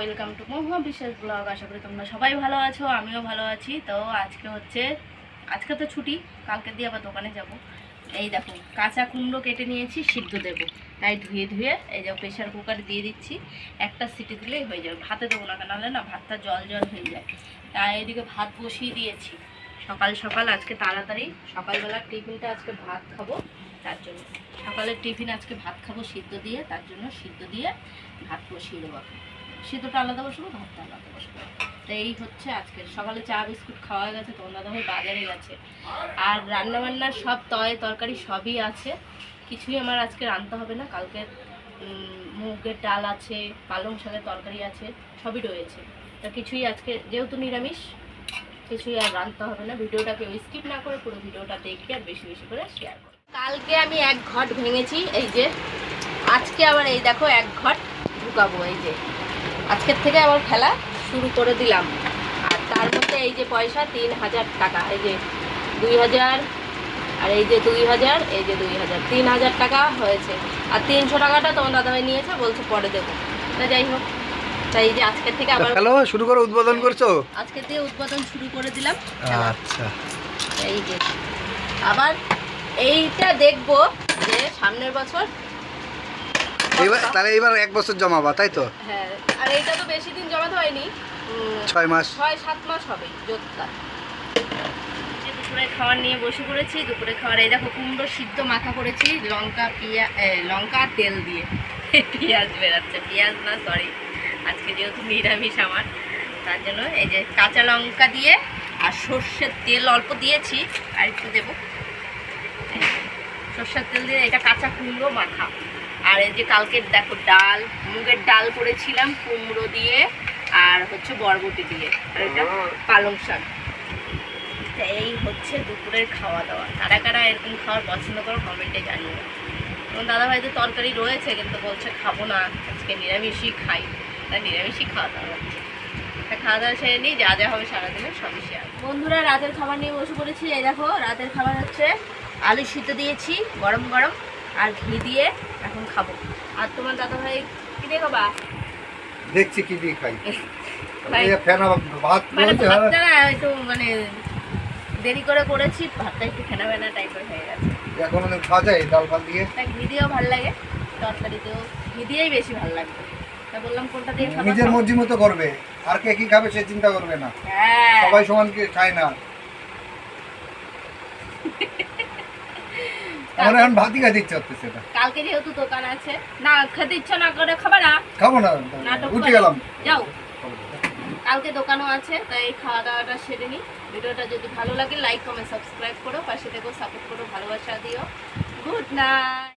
Welcome to মহুয়া বিশেষ blog আশা করি তোমরা সবাই ভালো আছো, আমিও ভালো আছি। তো আজকে হচ্ছে, আজকে তো ছুটি, কালকে দিয়ে আবার দোকানে যাব। এই দেখো, কাঁচা কুমড়ো কেটে নিয়েছি, সিদ্ধ দেবো। তাই ধুয়ে ধুয়ে এই যে প্রেশার কুকারে দিয়ে দিচ্ছি। একটা সিটি দিলেই হয়ে যাবে, ভাতে দেবো না, নাহলে না ভাতটা জল জল হয়ে যায়। তাই এদিকে ভাত বসিয়ে দিয়েছি। সকাল সকাল আজকে তাড়াতাড়ি সকালবেলা টিফিনটা আজকে ভাত খাব, তার জন্য। সকালের টিফিন আজকে ভাত খাব সিদ্ধ দিয়ে, তার জন্য সিদ্ধ দিয়ে ভাত বসিয়ে দেবো। সিদ্ধটা আলাদা বসবো ভাতটা আলাদা বসবো তো এই হচ্ছে আজকের। সকালে চা, বিস্কুট খাওয়া গেছে তোর দাদাভাই বাজারে গেছে। আর রান্নাবান্নার সব তয়, তরকারি সবই আছে। কিছুই আমার আজকে রান্না হবে না। কালকে মুগের ডাল আছে, পালং শাকের তরকারি আছে, সবই রয়েছে। তা কিছুই আজকে, যেহেতু নিরামিষ, কিছুই আর রান্না হবে না। ভিডিওটা কেউ স্কিপ না করে পুরো ভিডিওটা দেখে আর বেশি বেশি করে শেয়ার করো কালকে আমি এক ঘট ভেঙেছি, এই যে। আজকে আবার এই দেখো, এক ঘট ঢুকাবো, এই যে। আজকের থেকে আবার খেলা শুরু করে দিলাম। আর তার মধ্যে এই যে পয়সা তিন হাজার টাকা। এই যে দুই হাজার আর এই যে দুই হাজার এই যে দুই হাজার। তিন হাজার টাকা হয়েছে। আর তিনশো টাকাটা তোমার দাদাভাই নিয়েছে বলছে পরে দেবো। তা যাই হোক তাই যে আজকের থেকে আবার হ্যালো শুরু করে উদ্বোধন করছ? থেকে উৎপাদন শুরু করে দিলাম আচ্ছা। এই যে। আবার এইটা দেখব যে সামনের বছর এবার তাহলে এবার এক বছর জমাবা তাই তো? হ্যাঁ আর এইটা তো বেশি দিন জমাতে হয়নি। ছয় মাস। ছয় সাত মাস হবে যোদ্ধা দুপুরে খাবার নিয়ে বসে পড়েছি দুপুরে খাবার এই দেখো কুমড়ো সিদ্ধ মাখা করেছি লঙ্কা পিয়া লঙ্কা আর তেল দিয়ে। পেঁয়াজ বেরাচ্ছে পেঁয়াজ না সরি আজকে যেহেতু নিরামিষ আমার তার জন্য এই যে কাঁচা লঙ্কা দিয়ে আর সর্ষের তেল অল্প দিয়েছি আর একটু দেবো। সর্ষের তেল দিয়ে এটা কাঁচা কুমড়ো মাখা। আর এই যে কালকে দেখো ডাল মুগের ডাল করেছিলাম কুমড়ো দিয়ে আর হচ্ছে বরবটি দিয়ে। আর এটা পালং শাক। তা এই হচ্ছে দুপুরের খাওয়া দাওয়া কারা কারা এরকম খাওয়ার পছন্দ করো কমেন্টে জানিও। এবং দাদা ভাই তো তরকারি রয়েছে কিন্তু বলছে খাব না আজকে নিরামিষই খাই। তাই নিরামিষই খাওয়া দাওয়া হচ্ছে। তা খাওয়া দাওয়া সেরে নিই যা যা হবে সারাদিনে সবই শেয়ার বন্ধুরা রাতের খাবার নিয়ে বসে পড়েছি এই দেখো রাতের খাবার হচ্ছে আলু সিদ্ধ দিয়েছি গরম গরম। আর ঘি দিয়ে এখন খাব। আর তোমার দাদা ভাই কি দিয়ে খাবা? দেখছি কি দিয়ে খাই। ভাই, এই ফেনা ভাত মানে হ্যাঁ। একটু মানে দেরি করে করেছি ভাতটা একটু ফেনা ফেনা টাইপের হয়ে গেছে। এখন অনেক খাওয়া যায় ডাল ফাল দিয়ে। ঘি দিয়েও ভালো লাগে তরকারিতেও ঘি দিয়েই বেশি ভালো লাগবে বললাম কোনটা দিয়ে খাব? নিজের মর্জি মতো করবে আর কে কি খাবে সে চিন্তা করবে না। হ্যাঁ। সবাই সমান কে খায় না। আমার এখন ভাতই খেতে ইচ্ছা হচ্ছে না কালকে যেহেতু দোকান আছে না খেতে ইচ্ছা না করে খাবা না। খাব না উঠে গেলাম। যাও। কালকে দোকানও আছে তাই খাওয়া দাওয়াটা সেরে নিই ভিডিওটা যদি ভালো লাগে লাইক কমেন্ট সাবস্ক্রাইব করো। পাশে থেকেও সাপোর্ট করো ভালোবাসা দিও। Good night